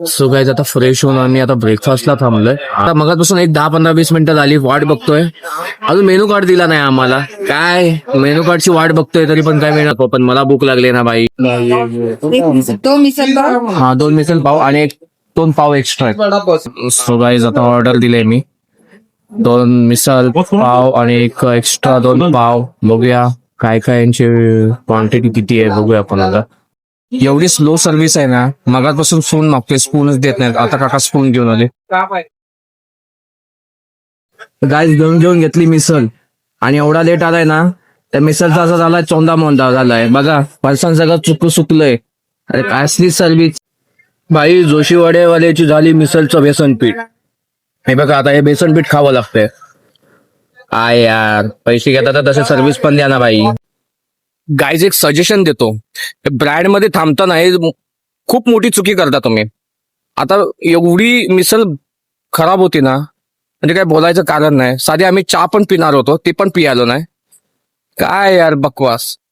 So guys आता fresh होऊन आम्ही आता ब्रेकफास्टला थांबलोय. आता मगापासून एक दहा पंधरा वीस मिनिटं झाली वाट बघतोय. अजून मेनू कार्ड दिला नाही आम्हाला. काय? मेनू कार्डची वाट बघतोय तरी पण काय मिळणार? पण मला भूक लागली ना बाई. तो मिसल पाव? हा दोन मिसल पाव आणि एक दोन पाव एक्स्ट्रा सो गाईज आता ऑर्डर दिले मी. दोन मिसल पाव आणि एक एक्स्ट्रा दोन पाव. बघूया काय काय यांची क्वांटिटी किती आहे बघूया आपण आता. एवढी स्लो सर्व्हिस आहे ना मगापासून फोन मागतोय स्पूनच देत नाहीत. आता काका स्पून घेऊन आले. गाईज घेऊन घेऊन घेतली मिसल आणि एवढा लेट आलाय ना त्या मिसलचा असा झालाय चोंदा मोंदा झालाय. बघा फरसाण सगळं चुक सुकलंय अरे काय असली सर्व्हिस भाई जोशीवाडेवाल्याची झाली मिसलचं बेसन पीठ हे बघा आता हे बेसन पीठ खावं लागतंय. काय यार पैसे घेता तर तसे सर्व्हिस पण द्या ना भाई गाईज एक सजेशन देतो. ब्रँडमध्ये थांबताना हे खूप मोठी चुकी करता तुम्ही. आता एवढी मिसल खराब होती ना म्हणजे काय बोलायचं कारण नाही. साधी आम्ही चहा पण पिणार होतो ते पण पियालो नाही. काय यार बकवास.